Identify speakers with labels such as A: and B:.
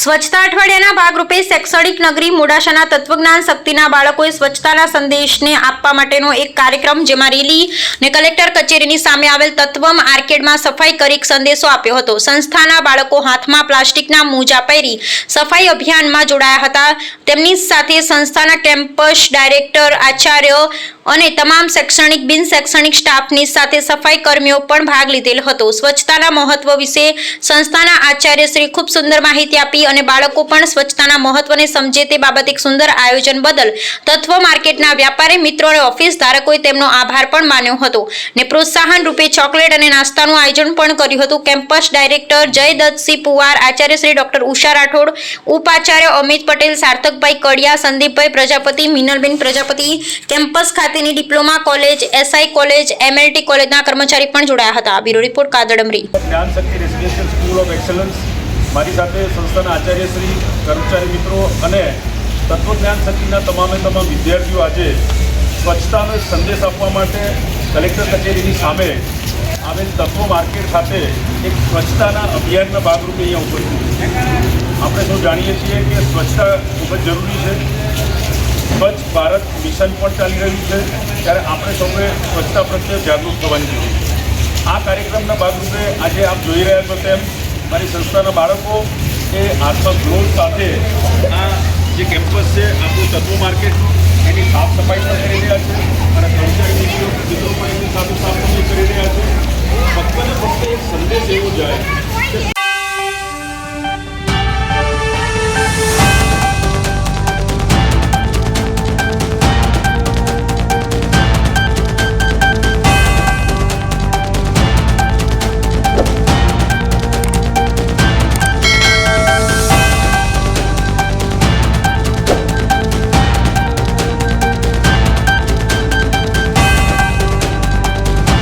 A: સ્વચ્છતા અઠવાડિયાના ભાગરૂપે શૈક્ષણિક નગરી મોડાસાના તત્વજ્ઞાન શક્તિના બાળકોએ સ્વચ્છતાના સંદેશને આપવા માટેનો એક કાર્યક્રમ જેમાં રેલી ને કલેક્ટર કચેરીની સામે આવેલ તત્વમ આર્કેડમાં સફાઈ કરી સંદેશો આપ્યો હતો. સંસ્થાના બાળકો હાથમાં પ્લાસ્ટિકના મોજા પહેરી સફાઈ અભિયાનમાં જોડાયા હતા. તેમની સાથે સંસ્થાના કેમ્પસ ડાયરેક્ટર, આચાર્ય અને તમામ શૈક્ષણિક, બિન શૈક્ષણિક સ્ટાફની સાથે સફાઈ કર્મીઓ પણ ભાગ લીધેલ હતો. સ્વચ્છતાના મહત્વ વિશે સંસ્થાના આચાર્ય શ્રી ખૂબ સુંદર માહિતી આપી અને બાળકો પણ સ્વચ્છતાના મહત્વને સમજે તે બાબત એક સુંદર આયોજન બદલ તત્વ માર્કેટના વ્યાપારી મિત્રો અને ઓફિસ ધારકોએ તેમનો આભાર પણ માન્યો હતો ને પ્રોત્સાહન રૂપે ચોકલેટ અને નાસ્તાનું આયોજન પણ કર્યું હતું. કેમ્પસ ડાયરેક્ટર જય દત્તસિંહ પુવાર, આચાર્ય શ્રી ડોક્ટર ઉષા રાઠોડ, ઉપાચાર્ય અમિત પટેલ, સાર્થકભાઈ કડિયા, સંદીપભાઈ પ્રજાપતિ, મિનલબેન પ્રજાપતિ, કેમ્પસ ખાતેની diploma college, SI college, MLT કોલેજના કર્મચારી પણ જોડાયા હતા. Bureau report કાદડમરી
B: Gyan Shakti residential school of excellence મારી સાથે સંસ્થાના આચાર્યશ્રી કર્મચારી મિત્રો અને તત્વજ્ઞાન શક્તિના તમામે તમામ વિદ્યાર્થીઓ આજે સ્વચ્છતાનો સંદેશ આપવા માટે કલેક્ટર કચેરીની સામે આવેલ તત્વ માર્કેટ ખાતે એક સ્વચ્છતાના અભિયાનના ભાગરૂપે અહીંયા ઉપસ્થિત આપણે સૌ જાણીએ છીએ કે સ્વચ્છતા ખૂબ જ જરૂરી છે. સ્વચ્છ ભારત મિશન પણ ચાલી રહ્યું છે. ત્યારે આપણે સૌએ સ્વચ્છતા પ્રત્યે જાગૃત થવાની જરૂર છે. આ કાર્યક્રમના ભાગરૂપે આજે આપ જોઈ રહ્યા છો તેમ મારી સંસ્થાના બાળકો એ ગ્લોવ સાથે આ જે કેમ્પસ છે આપણું તત્વ માર્કેટ, એની સાફ સફાઈ પણ કરી રહ્યા છે અને કર્મચારી પણ એની સાથે સાફ સફાઈ કરી રહ્યા છે. ફક્ત ને ફક્ત એક સંદેશ એવો જાય